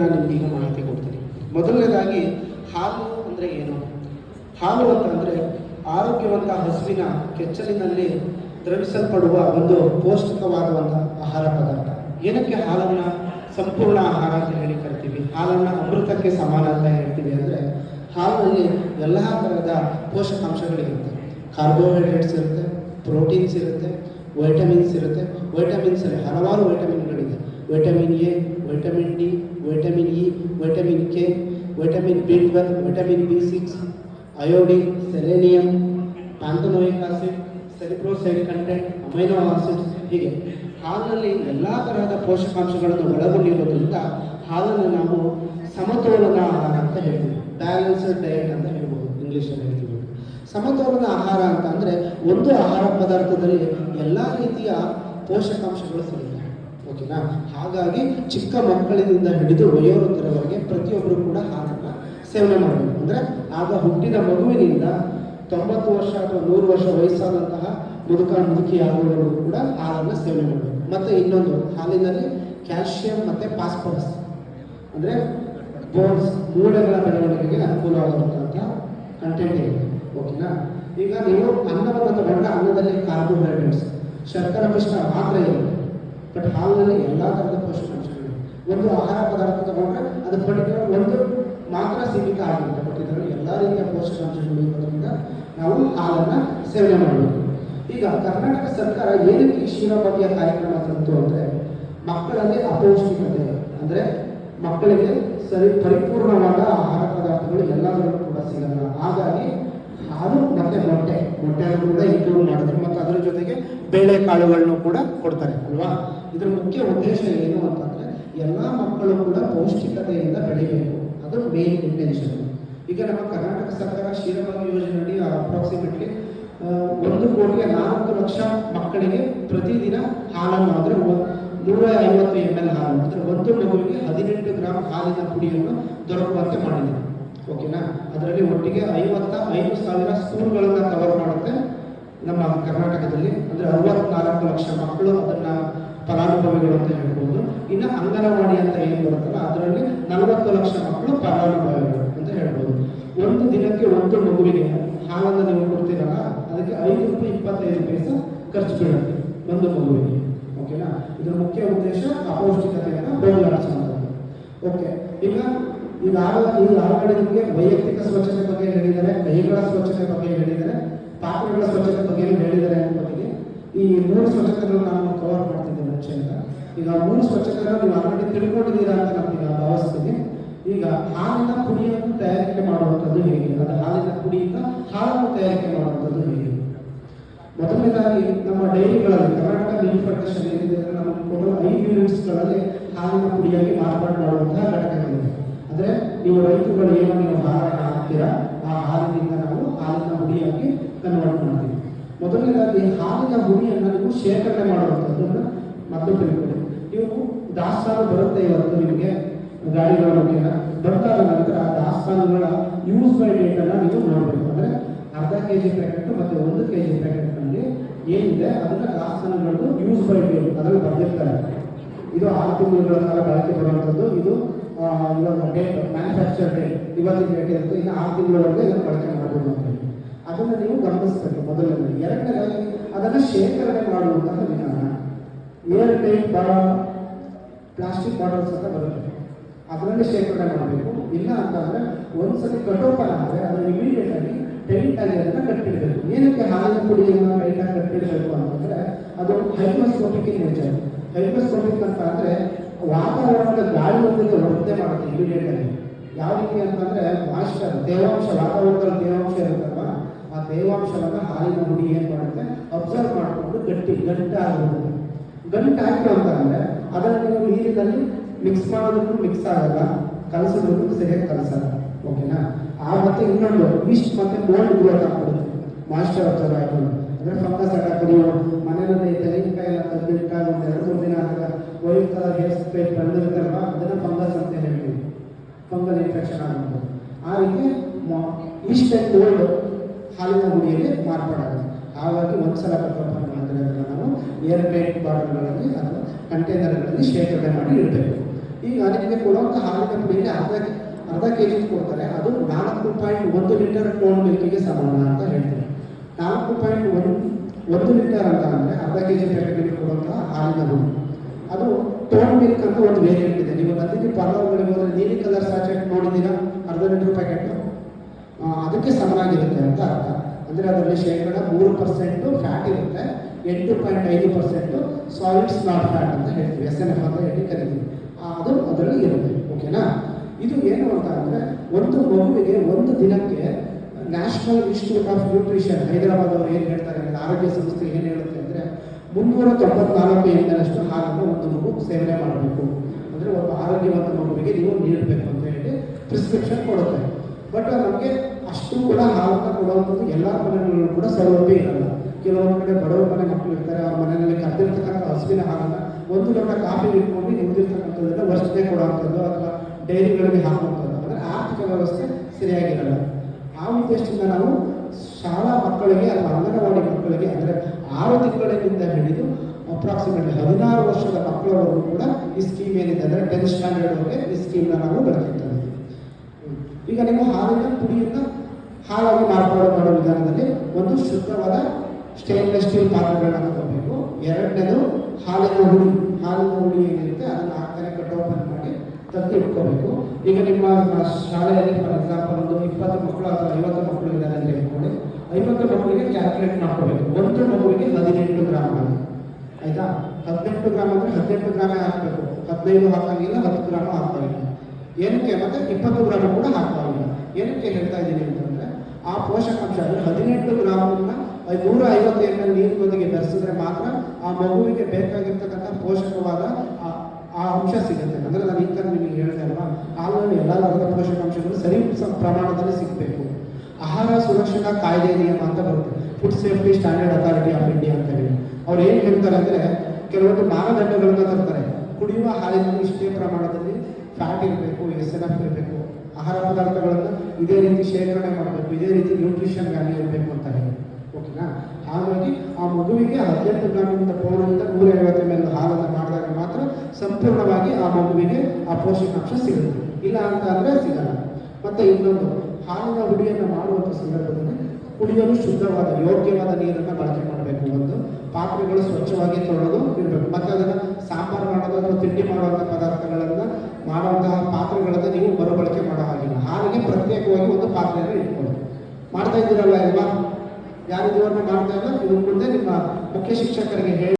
ನಾನು ಈಗ ಮಾಹಿತಿ ಕೊಡ್ತೀನಿ. ಮೊದಲನೇದಾಗಿ, ಹಾಲು ಅಂದರೆ ಏನು? ಹಾಲು ಅಂತಂದರೆ ಆರೋಗ್ಯವಂತ ಹಸುವಿನ ಕೆಚ್ಚಲಿನಲ್ಲಿ ದ್ರವಿಸಲ್ಪಡುವ ಒಂದು ಪೌಷ್ಟಿಕವಾದಂಥ ಆಹಾರ ಪದಾರ್ಥ. ಏನಕ್ಕೆ ಹಾಲನ್ನು ಸಂಪೂರ್ಣ ಆಹಾರ ಅಂತ ಹೇಳಿ ಕರಿತೀವಿ? ಹಾಲನ್ನು ಅಮೃತಕ್ಕೆ ಸಮಾನ ಅಂತ ಹೇಳ್ತೀವಿ ಅಂದರೆ ಹಾಲಿನಲ್ಲಿ ಎಲ್ಲ ಥರದ ಪೋಷಕಾಂಶಗಳಿರುತ್ತೆ. ಕಾರ್ಬೋಹೈಡ್ರೇಟ್ಸ್ ಇರುತ್ತೆ, ಪ್ರೋಟೀನ್ಸ್ ಇರುತ್ತೆ, ವೈಟಮಿನ್ಸ್ ಇರುತ್ತೆ. ವೈಟಮಿನ್ಸ್ ಅಲ್ಲಿ ಹಲವಾರು ವೈಟಮಿನ್ಗಳಿದೆ vitamin A vitamin D vitamin E vitamin K vitamin B twelve vitamin B six iodine selenium pantothenic acid cerebroside content amino acids ಹೀಗೆ ಹಾಲಿನಲ್ಲಿ ಎಲ್ಲ ತರಹದ ಪೋಷಕಾಂಶಗಳನ್ನು ಒಳಗೊಂಡಿರೋದ್ರಿಂದ ಹಾಲನ್ನು ನಾವು ಸಮತೋಲನ ಆಹಾರ ಅಂತ ಹೇಳ್ತೀವಿ. ಬ್ಯಾಲೆನ್ಸ್ಡ್ ಡಯಟ್ ಅಂತ ಹೇಳ್ಬೋದು, ಇಂಗ್ಲೀಷಲ್ಲಿ ಹೇಳ್ತೀವಿ. ಸಮತೋಲನ ಆಹಾರ ಅಂತ ಅಂದರೆ ಒಂದು ಆಹಾರ ಪದಾರ್ಥದಲ್ಲಿ ಎಲ್ಲ ರೀತಿಯ ಪೋಷಕಾಂಶಗಳು ಸಿಗುತ್ತೆ. ಓಕೆನಾ ಹಾಗಾಗಿ ಚಿಕ್ಕ ಮಕ್ಕಳಿಂದ ಹಿಡಿದು ವಯೋವೃದ್ಧರವರೆಗೆ ಪ್ರತಿಯೊಬ್ಬರು ಕೂಡ ಹಾಲನ್ನು ಸೇವನೆ ಮಾಡಬೇಕು. ಅಂದರೆ ಆಗ ಹುಟ್ಟಿದ ಮಗುವಿನಿಂದ ತೊಂಬತ್ತು ವರ್ಷ ಅಥವಾ ನೂರು ವರ್ಷ ವಯಸ್ಸಾದಂತಹ ಮುದುಕ ಮುದುಕಿಯಾದವರು ಕೂಡ ಹಾಲನ್ನು ಸೇವನೆ ಮಾಡಬೇಕು. ಮತ್ತು ಇನ್ನೊಂದು, ಹಾಲಿನಲ್ಲಿ ಕ್ಯಾಲ್ಶಿಯಂ ಮತ್ತು ಫಾಸ್ಫರಸ್. ಅಂದರೆ ಬೋನ್ಸ್, ಮೂಳೆಗಳ ಬೆಳವಣಿಗೆಗೆ ಅನುಕೂಲವಾಗಿರುವಂಥ ಕಂಟೆಂಟ್ ಇದೆ ಓಕೆನಾ? ಈಗ ನೀವು ಅನ್ನವನ್ನು ತಗೊಂಡ ಅನ್ನದಲ್ಲಿ ಕಾರ್ಬೋಹೈಡ್ರೇಟ್ಸ್. ಶರ್ಕರ ಪಿಷ್ಟ ಮಾತ್ರ ಇರುತ್ತೆ ಬಟ್ ಹಾಲಿನಲ್ಲಿ ಎಲ್ಲ ಥರದ ಪೋಷಕಾಂಶಗಳು ಒಂದು ಆಹಾರ ಪದಾರ್ಥ ತಗೊಂಡ್ರೆ ಅದು ಪರ್ಟಿಕ್ಯುಲರ್ ಒಂದು ಮಾತ್ರ ಸೀಮಿತ ಆಗಿರುತ್ತೆ. ಬಟ್ ಇದರಲ್ಲಿ ಎಲ್ಲ ರೀತಿಯ ಪೋಷಕಾಂಶಗಳು ಇರೋದ್ರಿಂದ ನಾವು ಹಾಲನ್ನು ಸೇವನೆ ಮಾಡಬೇಕು ಈಗ ಕರ್ನಾಟಕ ಸರ್ಕಾರ ಏನಕ್ಕೆ ಈ ಕ್ಷೀರಭಾಗ್ಯ ಕಾರ್ಯಕ್ರಮ ತಂತು ಅಂದರೆ ಮಕ್ಕಳಲ್ಲಿ ಅಪೌಷ್ಟಿಕತೆ, ಅಂದರೆ ಮಕ್ಕಳಿಗೆ ಸರಿ ಪರಿಪೂರ್ಣವಾದ ಆಹಾರ ಪದಾರ್ಥಗಳು ಎಲ್ಲದರಲ್ಲೂ ಕೂಡ ಸಿಗಲ್ಲ. ಹಾಗಾಗಿ ಹಾಲು ಮತ್ತೆ ಮೊಟ್ಟೆ, ಮೊಟ್ಟೆಯನ್ನು ಕೂಡ ಇನ್ಕ್ಲೂಡ್ ಮಾಡಿದ್ರು ಮತ್ತು ಅದರ ಜೊತೆಗೆ ಬೇಳೆ ಕಾಳುಗಳನ್ನು ಕೂಡ ಕೊಡ್ತಾರೆ, ಅಲ್ವಾ? ಇದರ ಮುಖ್ಯ ಉದ್ದೇಶ ಏನು ಅಂತಂದರೆ, ಎಲ್ಲ ಮಕ್ಕಳು ಕೂಡ ಪೌಷ್ಟಿಕತೆಯಿಂದ ಬೆಳಿಬೇಕು. ಅದು ಮೇನ್ ಇಂಟೆನ್ಷನ್ ಈಗ ನಮ್ಮ ಕರ್ನಾಟಕ ಸರ್ಕಾರ ಕ್ಷೀರಭಾಗ್ಯ ಯೋಜನೆಯಡಿ ಅಪ್ರಾಕ್ಸಿಮೇಟ್ಲಿ ಒಂದು ಕೋಟಿಗೆ ನಾಲ್ಕು ಲಕ್ಷ ಮಕ್ಕಳಿಗೆ ಪ್ರತಿದಿನ ಹಾಲನ್ನು ಅಂದರೆ ನೂರ ಐವತ್ತು ಎಂ ಎಲ್ ಹಾಲು, ಅಂದರೆ ಒಂದು ಮಗುವಿಗೆ ಹದಿನೆಂಟು ಗ್ರಾಮ್ ಹಾಲಿನ ಪುಡಿಯನ್ನು ದೊರಕುವಂತೆ ಮಾಡಿದೆ ಓಕೆನಾ? ಅದರಲ್ಲಿ ಒಟ್ಟಿಗೆ ಐವತ್ತ ಐದು ಸಾವಿರ ಸ್ಕೂಲ್ಗಳನ್ನು ಕವರ್ ಮಾಡುತ್ತೆ ನಮ್ಮ ಕರ್ನಾಟಕದಲ್ಲಿ. ಅಂದರೆ ಅರವತ್ನಾಲ್ಕು ಲಕ್ಷ ಮಕ್ಕಳು ಅದನ್ನು ಫಲಾನುಭವಿಗಳು ಅಂತ ಹೇಳ್ಬೋದು. ಇನ್ನು ಅಂಗನವಾಡಿ ಅಂತ ಏನು ಬರುತ್ತಲ್ಲ, ಅದರಲ್ಲಿ ನಲವತ್ತು ಲಕ್ಷ ಮಕ್ಕಳು ಫಲಾನುಭವಿಗಳು ಅಂತ ಹೇಳ್ಬೋದು. ಒಂದು ದಿನಕ್ಕೆ ಒಂದು ಮಗುವಿಗೆ ಹಾಲನ್ನು ನೀವು ಕೊಡ್ತೀರಲ್ಲ, ಅದಕ್ಕೆ ಐದು ರೂಪಾಯಿ ಇಪ್ಪತ್ತೈದು ಪೈಸೆ ಖರ್ಚು ಬೀಳುತ್ತೆ ಒಂದು ಮಗುವಿಗೆ. ಓಕೆನಾ? ಇದರ ಮುಖ್ಯ ಉದ್ದೇಶ ಅಪೌಷ್ಟಿಕತೆಯನ್ನು ಅಂತ ಓಕೆ, ಈಗ ಈಗಾಗ ಈ ಆಲ್ರೆಡಿ ವೈಯಕ್ತಿಕ ಸ್ವಚ್ಛತೆ ಬಗ್ಗೆ ಹೇಳಿದ್ದಾರೆ, ಕೈಗಳ ಸ್ವಚ್ಛತೆ ಬಗ್ಗೆ ಹೇಳಿದ್ದಾರೆ, ಪಾತ್ರೆಗಳ ಸ್ವಚ್ಛತೆ ಬಗ್ಗೆ ಹೇಳಿದ್ದಾರೆ ಅನ್ನೋದಿಗೆ ಈ ಮೂರು ಸ್ವಚ್ಛತೆಗಳು ನಾನು ಕವರ್ ಮಾಡ್ತಿದ್ದೆ ಮುಂಚೆಯಿಂದ ಈಗ ಮೂರು ಸ್ವಚ್ಛತೆಯನ್ನು ನೀವು ಆಲ್ರೆಡಿ ತಿಳ್ಕೊಂಡಿದ್ದೀರಾ ಅಂತ ನಮ್ಗೆ ಈಗ ಭಾವಿಸ್ತೀನಿ ಈಗ ಹಾಲಿನ ಪುಡಿಯನ್ನು ತಯಾರಿಕೆ ಮಾಡುವಂಥದ್ದು ಹೇಗೆ? ಅದು ಹಾಲಿನ ಪುಡಿಯಿಂದ ಹಾಲನ್ನು ತಯಾರಿಕೆ ಮಾಡುವಂಥದ್ದು ಹೇಗೆ? ಮೊದಲನೇದಾಗಿ ನಮ್ಮ ಡೈರಿಗಳಲ್ಲಿ ಕರ್ನಾಟಕ ಮಿಲ್ಕ್ ಫೆಡರೇಷನ್ ಏನಿದೆ ನಮಗೆ ಕೊಡುವ ಐದು ಯೂನಿಟ್ಸ್ಗಳಲ್ಲಿ ಹಾಲಿನ ಪುಡಿಯಾಗಿ ಮಾರ್ಪಾಡು ಮಾಡುವಂತಹ ಘಟಕಗಳಿದೆ ಅಂದರೆ ನೀವು ರೈತರುಗಳು ಏನು ನೀವು ಹಾಲನ್ನು ಹಾಕ್ತೀರಾ, ಆ ಹಾಲಿನಿಂದ ನಾವು ಹಾಲಿನ ಹುಡಿಯಾಗಿ ಕನ್ವರ್ಟ್ ಮಾಡ್ತೀವಿ. ಮೊದಲನೇದಾಗಿ ಹಾಲಿನ ಹುಡಿಯನ್ನು ನೀವು ಶೇಖರಣೆ ಮಾಡುವಂಥದ್ದನ್ನು ಮೊದಲು ತಿಳ್ಕೊಳ್ಳಿ. ನೀವು ದಾಸ್ತಾನು ಬರುತ್ತೆ ಇವತ್ತು ನಿಮಗೆ ಗಾಡಿಗಳ ಬಗ್ಗೆ ಬಂದಾದ ನಂತರ ಆ ದಾಸ್ತಾನುಗಳ ಯೂಸ್ ಬೈ ಡೇಟನ್ನು ನೀವು ನೋಡಬೇಕು. ಅಂದರೆ ಅರ್ಧ ಕೆ ಜಿ ಪ್ಯಾಕೆಟ್ ಮತ್ತು ಒಂದು ಕೆ ಜಿ ಪ್ಯಾಕೆಟ್ನಲ್ಲಿ ಏನಿದೆ, ಅದನ್ನ ದಾಸ್ತಾನುಗಳದ್ದು ಯೂಸ್ ಬೈ ಡೇಟ್ ಅದರಲ್ಲಿ ಬರ್ದಿರ್ತಾರೆ. ಇದು ಆರು ತಿಂಗಳುಗಳ ಕಾಲ ಬಳಕೆ ಬರುವಂಥದ್ದು ಇದು ಇವಾಗ ಡೇಟ್ ಮ್ಯಾನುಫ್ಯಾಕ್ಚರ್ ಡೇಟ್ ಇವತ್ತಿನ ಡೇಟ್ ಇರುತ್ತೆ. ಇನ್ನು ಆರು ತಿಂಗಳವರೆಗೆ ಇದನ್ನು ಬಳಕೆ ಮಾಡಬಹುದು ಅಂತ ಅದನ್ನು ನೀವು ಗಮನಿಸಬೇಕು ಮೊದಲನೇ. ಎರಡನೇದಾಗಿ ಅದನ್ನು ಶೇಖರಣೆ ಮಾಡುವಂತಹ ವಿಧಾನ. ಏರ್ ಟೈಟ್ ಭಾಳ ಪ್ಲಾಸ್ಟಿಕ್ ಬಾಟಲ್ಸ್ ಅಂತ ಬರುತ್ತೆ. ಅದರಲ್ಲಿ ಶೇಖರಣೆ ಮಾಡಬೇಕು. ಇಲ್ಲ ಅಂತಂದ್ರೆ ಒಂದ್ಸತಿ ಕಟ್ಟೋಪನ ಆದರೆ ಅದನ್ನು ಇಮಿಡಿಯೇಟ್ ಆಗಿ ಟೈಟ್ ಆಗಿ ಅದನ್ನು ಕಟ್ಟಿಡಬೇಕು ಏನಕ್ಕೆ ಹಾಲಿನ ಪುಡಿಯನ್ನು ಟೈಟ್ ಆಗಿ ಕಟ್ಟಿಡಬೇಕು ಅಂತಂದರೆ ಅದು ಹೈಡ್ರೋಸ್ಕೋಪಿಕ್ ಇನ್ ನೇಚರ್ ಹೈಡ್ರೋಸ್ಕೋಪಿಕ್ ಅಂತ ಅಂದರೆ ವಾತಾವರಣದ ಗಾಳಿಯೊಂದಿಗೆ ವರ್ತನೆ ಮಾಡುತ್ತೆ ಇಮಿಡಿಯೇಟ್ ಆಗಿ. ಯಾವ ರೀತಿ ಅಂತಂದರೆ ಮಾಸ್ಟರ್ ತೇವಾಂಶ ವಾತಾವರಣದಲ್ಲಿ ತೇವಾಂಶ ಇರುತ್ತಲ್ವ? ಆ ತೇವಾಂಶವನ್ನು ಹಾಲಿನ ಹುಡಿ ಏನು ಮಾಡುತ್ತೆ? ಅಬ್ಸರ್ವ್ ಮಾಡಿಕೊಂಡು ಗಟ್ಟಿ ಗಂಟಾಗಿರುತ್ತೆ ಗಂಟು ಹಾಕಿ ಅಂತ ಅಂದ್ರೆ ಅದನ್ನು ನೀವು ನೀರಿನಲ್ಲಿ ಮಿಕ್ಸ್ ಮಾಡೋದಕ್ಕೂ ಮಿಕ್ಸ್ ಆಗಲ್ಲ, ಕಲಸೋದಕ್ಕೂ ಸರಿಯಾಗಿ ಕಲಸಲ್ಲ. ಓಕೆನಾ ಆ ಮತ್ತೆ ಇನ್ನೊಂದು ಮಿಸ್ಟ್ ಮತ್ತೆ ಗೋಲ್ಡ್ ಗ್ರೋತ್ ಆಗ್ಬಿಡುತ್ತೆ. ಮಾಸ್ಟರ್ ಅಬ್ಸರ್ವ್ ಹಾಕೊಂಡು ಅಂದ್ರೆ ಫಂಗಸ್ ಅಟ್ಯಾಕ್ ನೀವು ಮನೆಯಲ್ಲಿ ತೆಂಗಿನಕಾಯಿ ಎಲ್ಲ ತಂದಿಟ್ಟಾಗ ಒಂದು ಎರಡು ಮೂರು ದಿನ ಆದಾಗ ವೈಟ್ ಕಲರ್ ಹೇರ್ ಸ್ಪ್ರೇಟ್ ಬಂದಿರುತ್ತಲ್ವ? ಅದನ್ನ ಫಂಗಸ್ ಅಂತ ಹೇಳ್ತೀವಿ. ಫಂಗಲ್ ಇನ್ಫೆಕ್ಷನ್ ಆಗುತ್ತೆ ಆ ರೀತಿ ಇಷ್ಟ ಗೋಲ್ಡ್ ಹಾಲಿನ ಗುಡಿಯಲ್ಲಿ ಮಾರ್ಪಾಡಾಗುತ್ತೆ. ಹಾಗಾಗಿ ಒಂದ್ಸಲ ಸಲ ಮಾಡಿದ್ರೆ ಅದನ್ನ ನಾವು ಏರ್ ಟೈಟ್ ಬಾಟಲ್ಗಳಲ್ಲಿ ಅಥವಾ ಕಂಟೈನರ್ಗಳಲ್ಲಿ ಶೇಖರಣೆ ಮಾಡಿ ಇಡಬೇಕು. ಈಗ ಅದಕ್ಕೆ ಕೊಡುವಂಥ ಹಾಲಿನ ಮೇಲೆ ಅರ್ಧ ಅರ್ಧ ಕೆ ಜಿ ಕೊಡ್ತಾರೆ. ಅದು ನಾಲ್ಕು ಪಾಯಿಂಟ್ ಒಂದು ಲೀಟರ್ ಟೋನ್ ಮಿಲ್ಕಿಗೆ ಸಮಾನ ಅಂತ ಹೇಳ್ತಾರೆ. ನಾಲ್ಕು ಪಾಯಿಂಟ್ ಒಂದು ಒಂದು ಲೀಟರ್ ಅಂತ ಅಂದರೆ ಅರ್ಧ ಕೆ ಜಿ ಪ್ಯಾಕೆಟ್ಗೆ ಕೊಡುವಂಥ ಹಾಲಿನ ಹುಡಿ ಅದು ಟೋನ್ ಮಿಲ್ಕ್ ಅಂತ ಒಂದು ವೇರಿಯಂಟ್ ಇದೆ. ನೀವು ನಂದಿನಿ ಪಾರ್ಲರ್ಗಳಿಗೆ ಹೋದರೆ ನೀಲಿ ಕಲರ್ ಸ್ಯಾಚೆಟ್ ನೋಡಿದ್ದೀರಾ ಅರ್ಧ ಲೀಟರ್ ಪ್ಯಾಕೆಟ್? ಅದಕ್ಕೆ ಸಮನಾಗಿರುತ್ತೆ ಅಂತ ಅರ್ಥ. ಅಂದರೆ ಅದರಲ್ಲಿ ಶೇಕಡ ಮೂರು ಪರ್ಸೆಂಟು ಫ್ಯಾಟ್ ಇರುತ್ತೆ, ಎಂಟು ಪಾಯಿಂಟ್ ಐದು ಪರ್ಸೆಂಟು ಸಾಲಿಡ್ಸ್ ನಾಟ್ ಫ್ಯಾಟ್ ಅಂತ ಹೇಳ್ತೀವಿ ಎಸ್ ಎನ್ ಎಫ್ ಅಂತ ಹೇಳಿ ಕರಿತೀವಿ. ಅದು ಅದರಲ್ಲಿ ಇರುತ್ತೆ ಓಕೆನಾ ಇದು ಏನು ಅಂತ ಅಂದರೆ, ಒಂದು ಮಗುವಿಗೆ ಒಂದು ದಿನಕ್ಕೆ National Institute of Nutrition Hyderabad ಅವರು ಏನು ಹೇಳ್ತಾರೆ ಅಂದರೆ, ಆರೋಗ್ಯ ಸಂಸ್ಥೆ ಏನು ಹೇಳುತ್ತೆ ಅಂದರೆ, ಮುನ್ನೂರ ತೊಂಬತ್ನಾಲ್ಕು ಎಂಟರಷ್ಟು ಹಾಲನ್ನು ಒಂದು ಮಗು ಸೇವನೆ ಮಾಡಬೇಕು. ಅಂದರೆ ಒಬ್ಬ ಆರೋಗ್ಯವಂತ ಮಗುವಿಗೆ ನೀವು ನೀಡಬೇಕು ಅಂತ ಹೇಳಿ ಪ್ರಿಸ್ಕ್ರಿಪ್ಷನ್ ಕೊಡುತ್ತೆ. ಬಟ್ ನಮಗೆ ಅಷ್ಟು ಕೂಡ ಹಾಲನ್ನು ಕೊಡುವಂಥದ್ದು ಎಲ್ಲ ಮನೆಗಳಲ್ಲೂ ಕೂಡ ಸೌಲಭ್ಯ ಇರಲ್ಲ. ಕೆಲವೊಂದು ಕಡೆ ಬಡವರ ಮನೆ ಮಕ್ಕಳು ಇರ್ತಾರೆ, ಅವ್ರ ಮನೆಯಲ್ಲಿ ಕರೆದಿರ್ತಕ್ಕಂಥ ಹಸುವಿನ ಹಾಲನ್ನು ಒಂದು ಲೋಟ ಕಾಫಿ ಇಟ್ಕೊಂಡು ನಿಮ್ದಿರ್ತಕ್ಕಂಥದ್ದನ್ನು ವರ್ಷಕ್ಕೆ ಕೊಡುವಂಥದ್ದು ಅಥವಾ ಡೈರಿಗಳಿಗೆ ಹಾಕುವಂಥದ್ದು. ಅಂದರೆ ಆರ್ಥಿಕ ವ್ಯವಸ್ಥೆ ಸರಿಯಾಗಿರಲ್ಲ. ಆ ಉದ್ದೇಶದಿಂದ ನಾವು ಶಾಲಾ ಮಕ್ಕಳಿಗೆ ಅಥವಾ ಅಂಗನವಾಡಿ ಮಕ್ಕಳಿಗೆ, ಅಂದರೆ ಆರು ತಿಂಗಳಿನಿಂದ ಹಿಡಿದು ಅಪ್ರಾಕ್ಸಿಮೇಟ್ಲಿ ಹದಿನಾರು ವರ್ಷದ ಮಕ್ಕಳವರೆಗೂ ಕೂಡ ಈ ಸ್ಕೀಮ್ ಏನಿದೆ ಅಂದರೆ ಟೆಂತ್ ಸ್ಟ್ಯಾಂಡರ್ಡ್ವರೆಗೆ ಈ ಸ್ಕೀಮ್ನ ನಾವು ಇದ್ದೀವಿ ಈಗ ನೀವು ಹಾಲಿನ ಪುಡಿಯನ್ನು ಹಾಲಾಗಿ ಮಾರ್ಪಾಡು ಮಾಡೋ ವಿಧಾನದಲ್ಲಿ ಒಂದು ಶುದ್ಧವಾದ ಸ್ಟೇನ್ಲೆಸ್ ಸ್ಟೀಲ್ ಪಾತ್ರೆಗಳನ್ನು ತಗೋಬೇಕು. ಎರಡನೇದು ಹಾಲಿನ ಹುಡಿ ಹಾಲಿನ ಹುಡಿ ಏನಿರುತ್ತೆ ಅದನ್ನು ಹಾಕ್ತಾನೆ ಕಟ್ ಓಪನ್ ಮಾಡಿ ತಂದು ಇಟ್ಕೋಬೇಕು. ಈಗ ನಿಮ್ಮ ಶಾಲೆಯಲ್ಲಿ ಫಾರ್ ಎಕ್ಸಾಂಪಲ್ ಒಂದು ಇಪ್ಪತ್ತು ಮಕ್ಕಳು ಅಥವಾ ಐವತ್ತು ಮಕ್ಕಳು ಇದ್ದಾರೆ ಅಂತ ಹೇಳ್ಕೊಳ್ಳಿ. ಐವತ್ತು ಮಕ್ಕಳಿಗೆ ಕ್ಯಾಲ್ಕುಲೇಟ್ ಮಾಡ್ಕೋಬೇಕು. ಒಂದು ಮಗುವಿಗೆ ಹದಿನೆಂಟು ಗ್ರಾಮ್ ಆಗಿ ಆಯ್ತಾ? ಹದಿನೆಂಟು ಗ್ರಾಮ್ ಅಂದರೆ ಹದಿನೆಂಟು ಗ್ರಾಮೇ ಹಾಕಬೇಕು. ಹದಿನೈದು ಹಾಕಂಗಿಲ್ಲ, ಹತ್ತು ಗ್ರಾಮ್ ಹಾಕೋಂಗಿಲ್ಲ ಏನಕ್ಕೆ ಮತ್ತೆ ಇಪ್ಪತ್ತು ಗ್ರಾಮ್ ಕೂಡ ಹಾಕೋಂಗಿಲ್ಲ ಏನಕ್ಕೆ ಹೇಳ್ತಾ ಇದ್ದೀನಿ ಅಂತಂದ್ರೆ ಆ ಪೋಷಕಾಂಶ ಅಂದರೆ ಹದಿನೆಂಟು ಗ್ರಾಮನ್ನ ನೂರ ಐವತ್ತು ಎಂ ಎಲ್ ನೀರಿನೊಂದಿಗೆ ಬೆರೆಸಿದ್ರೆ ಮಾತ್ರ ಆ ಮಗುವಿಗೆ ಬೇಕಾಗಿರ್ತಕ್ಕಂಥ ಪೋಷಕವಾದ ಆ- ಅಂಶ ಸಿಗುತ್ತೆ. ಅಂದರೆ ನಾನು ಈ ಥರ ನಿಮಗೆ ಹೇಳಿದೆ ಅಲ್ವಾ? ಹಾಲಲ್ಲಿ ಎಲ್ಲ ಥರದ ಪೋಷಕಾಂಶಗಳು ಸರಿ ಪ್ರಮಾಣದಲ್ಲಿ ಸಿಗಬೇಕು. ಆಹಾರ ಸುರಕ್ಷತಾ ಕಾಯ್ದೆ ನಿಯಮ ಅಂತ ಬರುತ್ತೆ. Food Safety Standard Authority of India ಅಂತ ಹೇಳಿ. ಅವ್ರು ಏನು ಹೇಳ್ತಾರೆ ಅಂದರೆ ಕೆಲವೊಂದು ಮಾನದಂಡಗಳನ್ನ ತರ್ತಾರೆ. ಕುಡಿಯುವ ಹಾಲಿನಲ್ಲಿ ಇಷ್ಟೇ ಪ್ರಮಾಣದಲ್ಲಿ ಫ್ಯಾಟ್ ಇರಬೇಕು, ಎಸ್ ಎನ್ ಎಫ್ ಇರಬೇಕು, ಆಹಾರ ಪದಾರ್ಥಗಳನ್ನು ಇದೇ ರೀತಿ ಶೇಖರಣೆ ಮಾಡಬೇಕು, ಇದೇ ರೀತಿ ನ್ಯೂಟ್ರಿಷನ್ ವ್ಯಾಲ್ಯೂ ಇರಬೇಕು ಅಂತ ಹೇಳಿ. ಓಕೆನಾ ಹಾಗಾಗಿ ಆ ಮಗುವಿಗೆ ಹದಿನೆಂಟು ಗ್ರಾಮಿಂದ ಪೌರದಿಂದ ನೂರ ಐವತ್ತು ಎಂ ಹಾಲನ್ನು ಮಾಡಿದಾಗ ಮಾತ್ರ ಸಂಪೂರ್ಣವಾಗಿ ಆ ಮಗುವಿಗೆ ಆ ಪೋಷಕಾಂಶ ಸಿಗುತ್ತೆ. ಇಲ್ಲ ಅಂತ ಅಂದರೆ ಸಿಗಲ್ಲ. ಮತ್ತು ಇನ್ನೊಂದು, ಹಾಲಿನ ಹುಡಿಯನ್ನು ಮಾಡುವಂಥ ಸಂದರ್ಭದಲ್ಲಿ ಕುಡಿಯಲು ಶುದ್ಧವಾದ, ಯೋಗ್ಯವಾದ ನೀರನ್ನು ಬಳಕೆ ಮಾಡಬೇಕು. ಒಂದು, ಪಾತ್ರೆಗಳು ಸ್ವಚ್ಛವಾಗಿ ತೊಳೆದು ಇರಬೇಕು ಮತ್ತೆ ಅದನ್ನು ಸಾಂಬಾರು ಮಾಡೋದು ಅಥವಾ ತಿಂಡಿ ಮಾಡುವಂಥ ಪದಾರ್ಥಗಳನ್ನು ಮಾಡುವಂತಹ ಪಾತ್ರೆಗಳನ್ನು ನೀವು ಮರುಬಳಕೆ ಮಾಡೋ ಹಾಗಿಲ್ಲ ಹಾಲಿಗೆ ಪ್ರತ್ಯೇಕವಾಗಿ ಒಂದು ಪಾತ್ರೆಯನ್ನು ಇಟ್ಕೊಳ್ಳಿ ಮಾಡ್ತಾ ಇದ್ದೀರಲ್ಲ ಯಾರು ಇದುವರೆಗೂ ಮಾಡ್ತಾ ಇಲ್ಲ ಮುಂದೆ ನಿಮ್ಮ ಮುಖ್ಯ ಶಿಕ್ಷಕರಿಗೆ ಹೇಳಿ.